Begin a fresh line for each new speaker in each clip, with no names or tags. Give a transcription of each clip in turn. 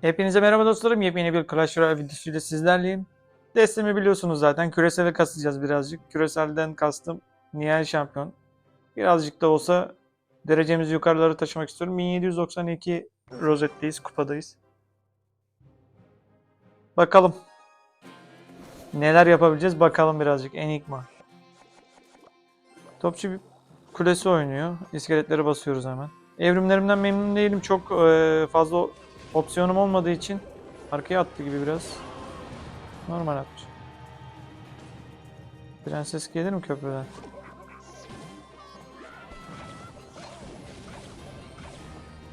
Hepinize merhaba dostlarım. Yepyeni bir Clash Royale videosuyla sizlerleyim. Destemi biliyorsunuz zaten. Küresele kasacağız birazcık. Küreselden kastım Nihai Şampiyon. Birazcık da olsa derecemizi yukarılara taşımak istiyorum. 1792 rozetteyiz, kupadayız. Bakalım. Neler yapabileceğiz bakalım birazcık. Enigma. Topçu bir kulesi oynuyor. İskeletleri basıyoruz hemen. Evrimlerimden memnun değilim. Çok fazla opsiyonum olmadığı için arkaya attı gibi biraz. Normal atmış. Prenses gelir mi köprüden?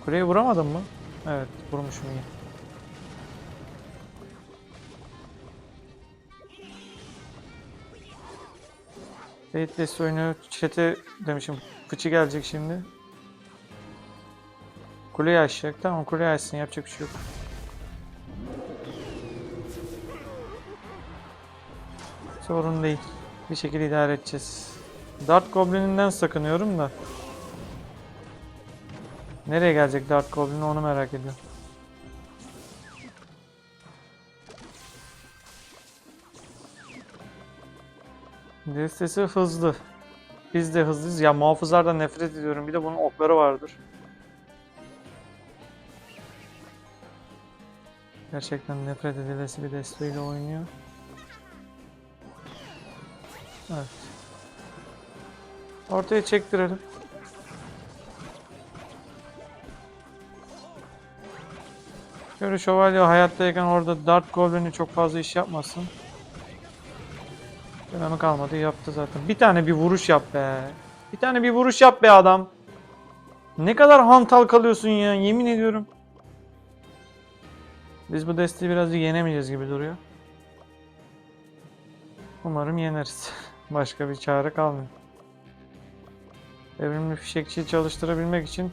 Kuleye vuramadın mı? Evet, vurmuşum iyi. Fate oyunu chat'e demişim. Fıçı gelecek şimdi. Kuleyi aşacak. Tamam kuleyi açsın. Yapacak bir şey yok. Sorun değil. Bir şekilde idare edeceğiz. Dart Goblin'inden sakınıyorum da. Nereye gelecek Dart Goblin onu merak ediyorum. Destesi hızlı. Biz de hızlıyız. Ya muhafızlardan nefret ediyorum. Bir de bunun okları vardır. Gerçekten nefret edilesi bir desteğiyle oynuyor. Evet. Ortaya çektirelim. Şöyle şövalye hayattayken orada Dart Goblin'i çok fazla iş yapmasın. Dönemi kalmadı yaptı zaten. Bir tane bir vuruş yap be. Bir tane bir vuruş yap be adam. Ne kadar hantal kalıyorsun ya yemin ediyorum. Biz bu desteği biraz yenemeyeceğiz gibi duruyor. Umarım yeneriz. Başka bir çare kalmıyor. Evrimli fişekçiyi çalıştırabilmek için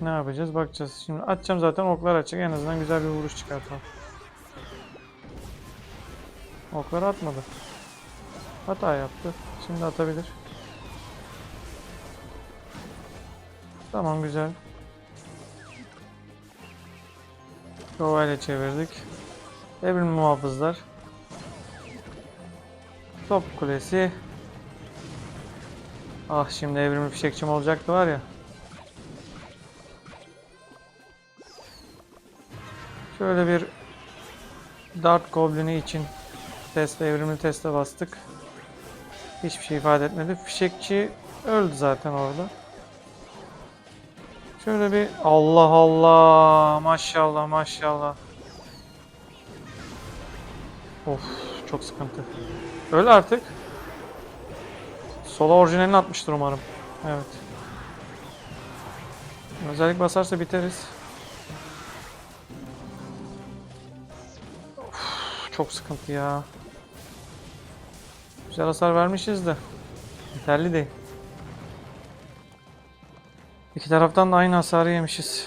ne yapacağız? Bakacağız. Şimdi atacağım zaten oklar açık. En azından güzel bir vuruş çıkartalım. Okları atmadı. Hata yaptı. Şimdi atabilir. Tamam güzel. Şövalye çevirdik. Evrim muhafızlar. Top kulesi. Ah şimdi evrimli fişekçim olacaktı var ya. Şöyle bir Dart Goblin'i için teste, evrimli teste bastık. Hiçbir şey ifade etmedi. Fişekçi öldü zaten orada. Şöyle bir Allah Allah maşallah maşallah. Of çok sıkıntı. Öl artık. Sola orijinalini atmıştır umarım. Evet. Özellik basarsa biteriz. Of, çok sıkıntı ya. Güzel hasar vermişiz de. Yeterli değil. İki taraftan da aynı hasarı yemişiz.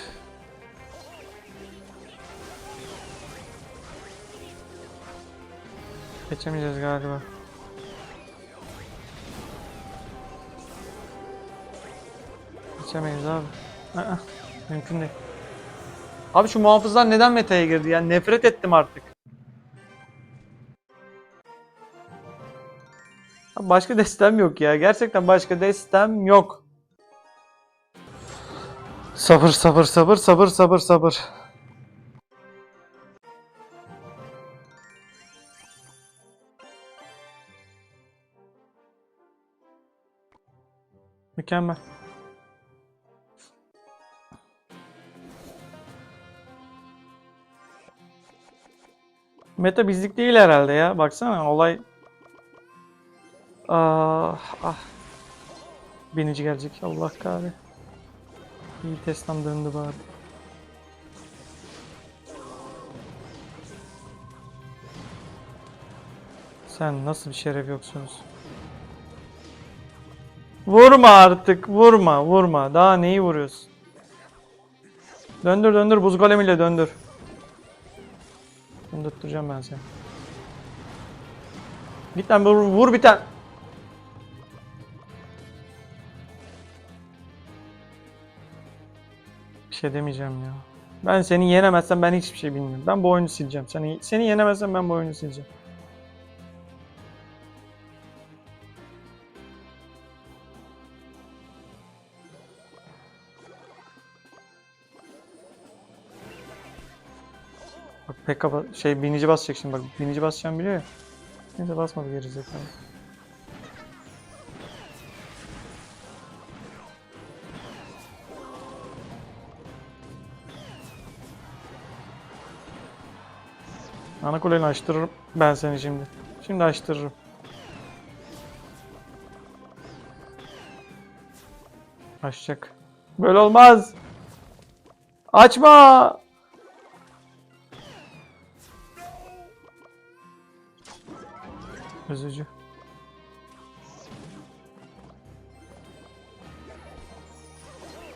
Geçemeyeceğiz galiba. Geçemeyiz abi. Aa, mümkün değil. Abi şu muhafızlar neden meta'ya girdi? Yani nefret ettim artık. Başka destem yok ya. Gerçekten başka destem yok. Sabır sabır sabır sabır sabır sabır. Mükemmel. Meta bizlik değil herhalde ya. Baksana olay. Ah ah. Binici gelecek. Allah kahretsin. İyi testten döndü bari. Sen nasıl bir şeref yoksunuz? Vurma artık, vurma, vurma. Daha neyi vuruyorsun? Döndür döndür, buz golemiyle döndür. Döndürteceğim ben seni. Git lan vur, vur bir tane. Bir şey demeyeceğim ya. Ben seni yenemezsem ben hiçbir şey bilmiyorum. Ben bu oyunu sileceğim. Seni, seni yenemezsem ben bu oyunu sileceğim. Bak Pekka ba- şey binici basacak şimdi bak binici basacağım biliyor ya. Neyse basmadı gerizekalı. Ana kuleni açtırırım ben seni şimdi. Şimdi açtırırım. Açacak. Böyle olmaz. Açma. Üzücü.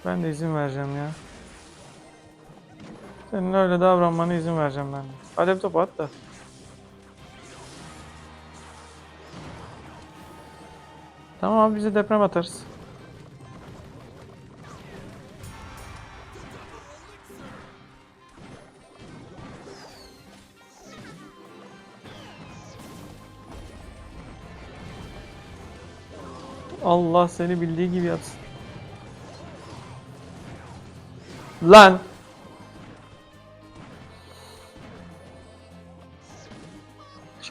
Ben de izin vereceğim ya. Senin öyle davranmana izin vereceğim ben. Alev topu at da. Tamam abi bize deprem atarız. Allah seni bildiği gibi yapsın. Lan!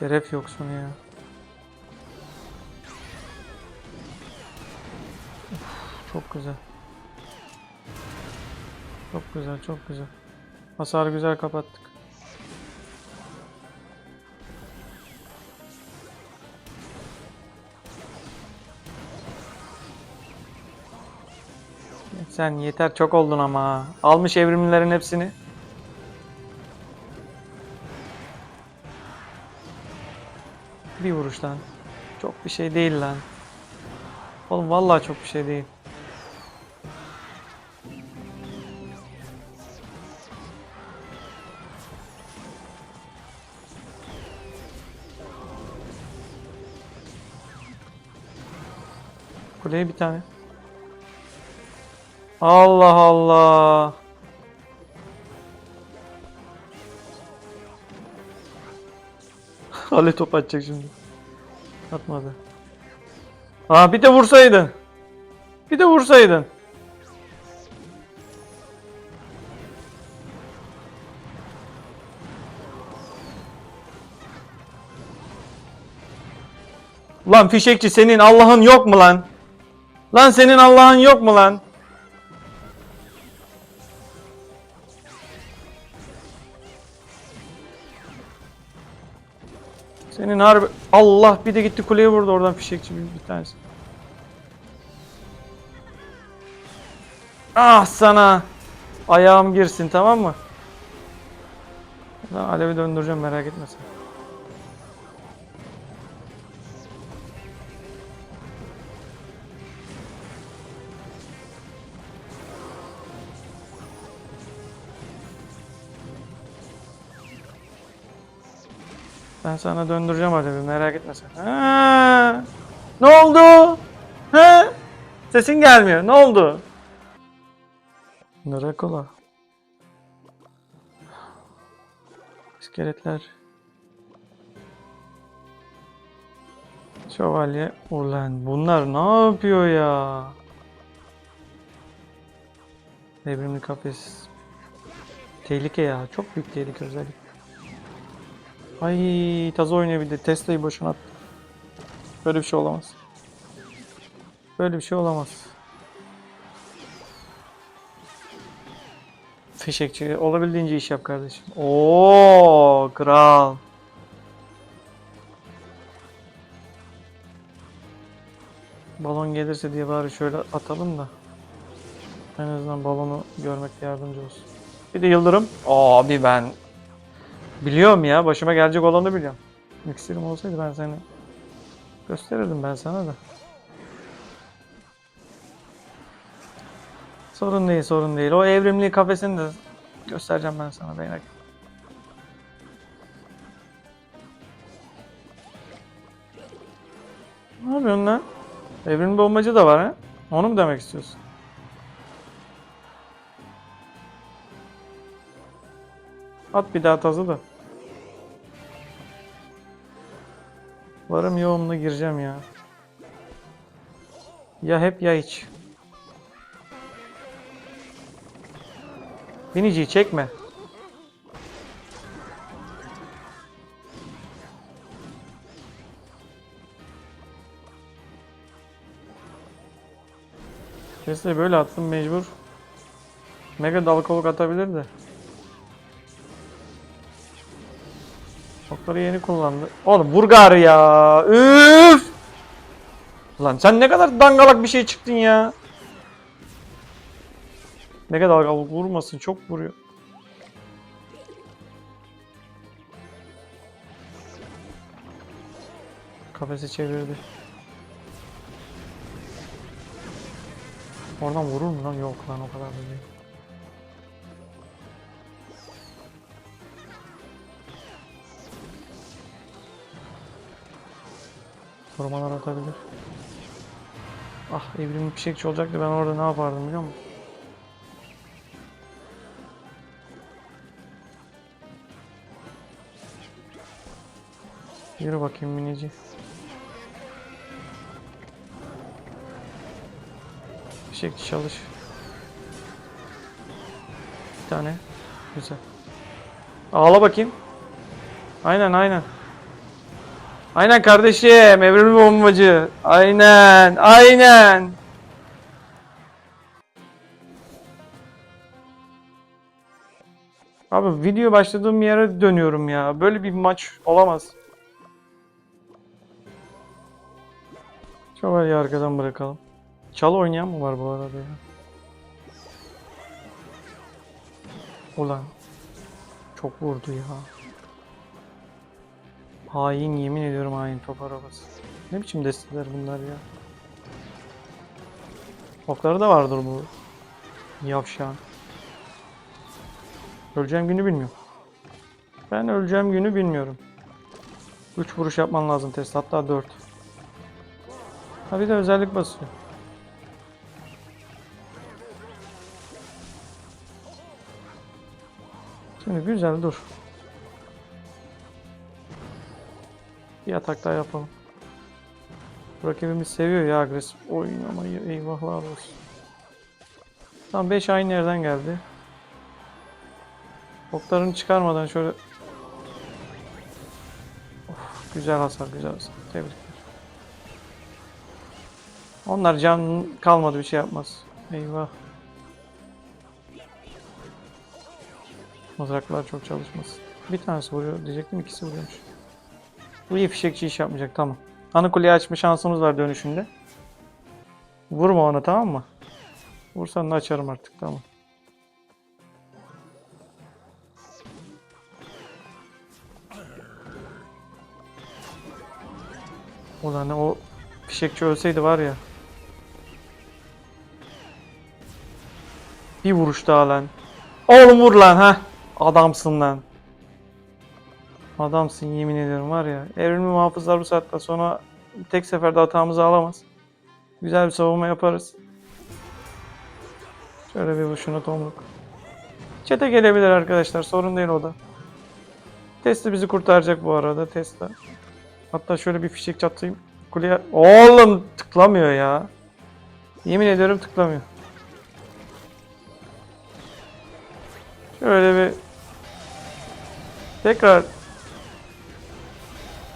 Şeref yoksun ya. Çok güzel. Çok güzel, çok güzel. Hasarı güzel kapattık. Sen yeter çok oldun ama. Almış evrimlilerin hepsini. Bir vuruş lan. Çok bir şey değil lan. Oğlum vallahi çok bir şey değil. Kuleye bir tane. Allah Allah. Ali top atacak şimdi. Atmadı. Aa bir de vursaydın. Bir de vursaydın. Lan fişekçi senin Allah'ın yok mu lan? Lan senin Allah'ın yok mu lan? Senin harbi Allah bir de gitti kuleye vurdu oradan fişekçi bir, tanesi. Ah sana. Ayağım girsin tamam mı? Alevi döndüreceğim merak etme sen. Ben sana döndüreceğim alevi merak etme sen. Ha, ne oldu? Ha? Sesin gelmiyor. Ne oldu? Drakola. İskeletler. Şövalye. Ulan bunlar ne yapıyor ya? Devrimli kafes. Tehlike ya. Çok büyük tehlike özellikle. Ay taza oynayabildi. Tesla'yı boşuna attı. Böyle bir şey olamaz. Böyle bir şey olamaz. Fişekçi olabildiğince iş yap kardeşim. Oo kral. Balon gelirse diye bari şöyle atalım da. En azından balonu görmekte yardımcı olsun. Bir de yıldırım. Abi ben biliyorum ya başıma gelecek olanı biliyorum. İksirim olsaydı ben seni gösterirdim ben sana da. Sorun değil, sorun değil. O evrimli kafesini de göstereceğim ben sana etme. Ne yapıyorsun lan? Evrimli bombacı da var ha? Onu mu demek istiyorsun? At bir daha tazı da. Varım yoğumla gireceğim ya. Ya hep ya hiç. Biniciyi çekme. Kesinlikle böyle attım mecbur. Mega dalgalık atabilir de. Okları yeni kullandı. Oğlum Burgar ya. Üf! Lan sen ne kadar dangalak bir şey çıktın ya. Mega dalgalık vurmasın çok vuruyor. Kafesi çevirdi. Oradan vurur mu lan? Yok lan o kadar da değil. Korumalar atabilir. Ah evrimli fişekçi olacaktı ben orada ne yapardım biliyor musun? Yürü bakayım minici. Fişekçi çalış. Bir tane. Güzel. Ağla bakayım. Aynen aynen. Aynen kardeşim. Evrimli bombacı. Aynen. Aynen. Abi video başladığım yere dönüyorum ya. Böyle bir maç olamaz. Şövalyeyi arkadan bırakalım. Çalı oynayan mı var bu arada ya? Ulan. Çok vurdu ya. Hain yemin ediyorum hain top arabası. Ne biçim desteler bunlar ya. Okları da vardır bu. Yavşan. Öleceğim günü bilmiyorum. Ben öleceğim günü bilmiyorum. 3 vuruş yapman lazım test hatta 4. Ha bir de özellik basıyor. Şimdi güzel dur. Bir atak daha yapalım. Rakibimiz seviyor ya agresif oynamayı. Eyvahlar olsun. Tamam 5 aynı yerden geldi. Oklarını çıkarmadan şöyle... Of, güzel hasar, güzel hasar. Tebrikler. Onlar can kalmadı bir şey yapmaz. Eyvah. Mızraklar çok çalışmasın. Bir tanesi vuruyor diyecektim ikisi vuruyormuş. Bu iyi fişekçi iş yapmayacak tamam. Ana kuleyi açma şansımız var dönüşünde. Vurma ona tamam mı? Vursan da açarım artık tamam. Ulan o fişekçi ölseydi var ya. Bir vuruş daha lan. Oğlum vur lan ha. Adamsın lan. Adamsın yemin ediyorum var ya. Evrimli muhafızlar bu saatten sonra tek seferde hatamızı alamaz. Güzel bir savunma yaparız. Şöyle bir boşuna tomruk. Çete gelebilir arkadaşlar sorun değil o da. Testi bizi kurtaracak bu arada Tesla. Hatta şöyle bir fişek çatayım. Kuleye... Oğlum tıklamıyor ya. Yemin ediyorum tıklamıyor. Şöyle bir tekrar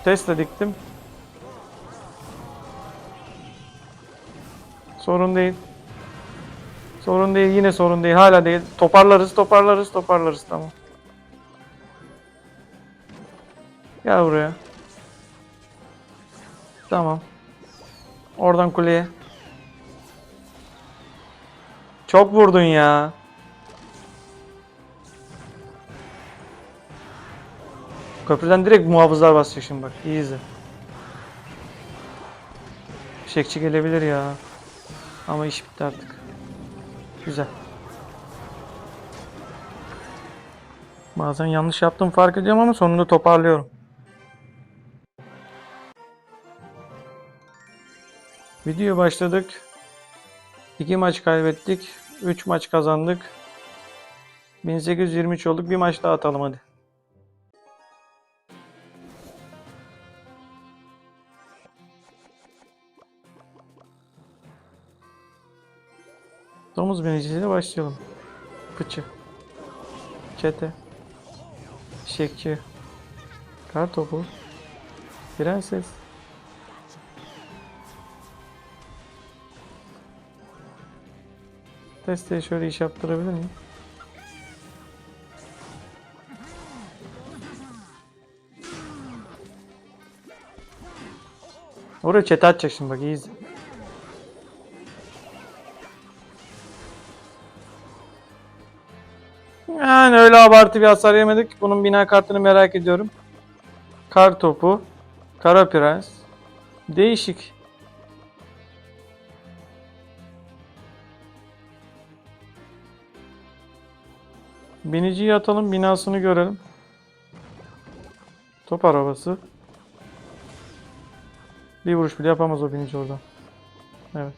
Tesla diktim. Sorun değil. Sorun değil yine sorun değil hala değil. Toparlarız toparlarız toparlarız tamam. Gel buraya. Tamam. Oradan kuleye. Çok vurdun ya. Köprüden direkt muhafızlar basacak şimdi bak. İyi izle. Fişekçi gelebilir ya. Ama iş bitti artık. Güzel. Bazen yanlış yaptım fark ediyorum ama sonunda toparlıyorum. Video başladık. 2 maç kaybettik. 3 maç kazandık. 1823 olduk. Bir maç daha atalım hadi. Domuz binicisiyle başlayalım. Fıçı. Çete. Şekçi. Kar topu. Prenses. Testeyi şöyle iş yaptırabilir miyim? Oraya çete atacak şimdi bak iyi izle. Yani öyle abartı bir hasar yemedik. Bunun bina kartını merak ediyorum. Kar topu. Kara prens. Değişik. Biniciyi atalım. Binasını görelim. Top arabası. Bir vuruş bile yapamaz o binici oradan. Evet.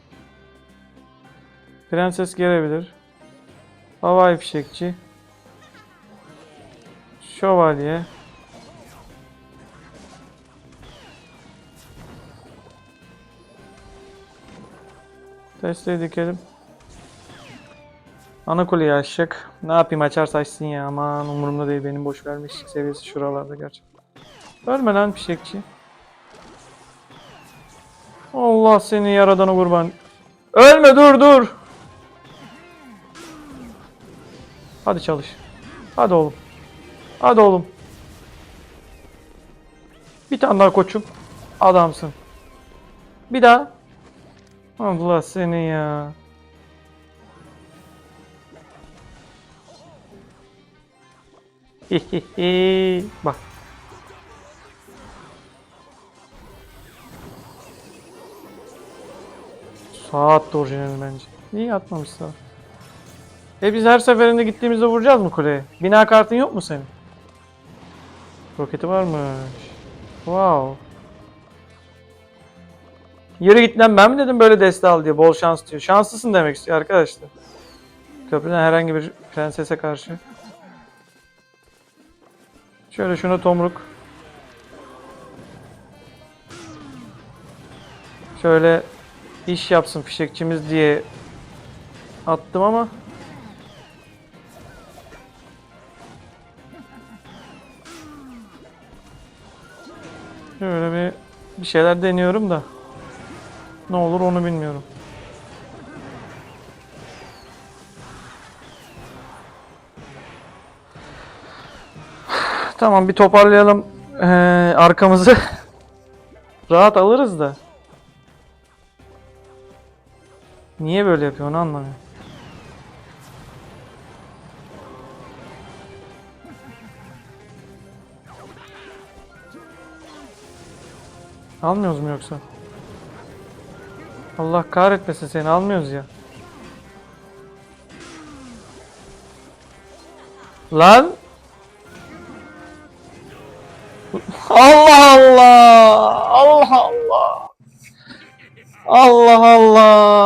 Prenses gelebilir. Havai fişekçi. Şövalye. Testeyi dikelim. Ana kuleyi açacak. Ne yapayım açarsa açsın ya. Aman umurumda değil benim boş vermişlik seviyesi şuralarda gerçekten. Ölme lan fişekçi. Allah seni yaradanı kurban. Ölme dur dur. Hadi çalış. Hadi oğlum. Hadi oğlum. Bir tane daha koçum. Adamsın. Bir daha. Allah seni ya. Bak. Saat de orijinal bence. İyi atmamışlar. E biz her seferinde gittiğimizde vuracağız mı kuleye? Bina kartın yok mu senin? Roketi varmış. Wow. Yürü git lan ben mi dedim böyle deste al diye bol şans diyor. Şanslısın demek istiyor arkadaşlar. Köprüden herhangi bir prensese karşı. Şöyle şuna tomruk. Şöyle iş yapsın fişekçimiz diye attım ama bir şeyler deniyorum da ne olur onu bilmiyorum. Tamam bir toparlayalım ee, arkamızı. Rahat alırız da. Niye böyle yapıyor onu anlamıyorum. Almıyoruz mu yoksa? Allah kahretmesin seni almıyoruz ya. Lan! Allah Allah! Allah Allah! Allah Allah!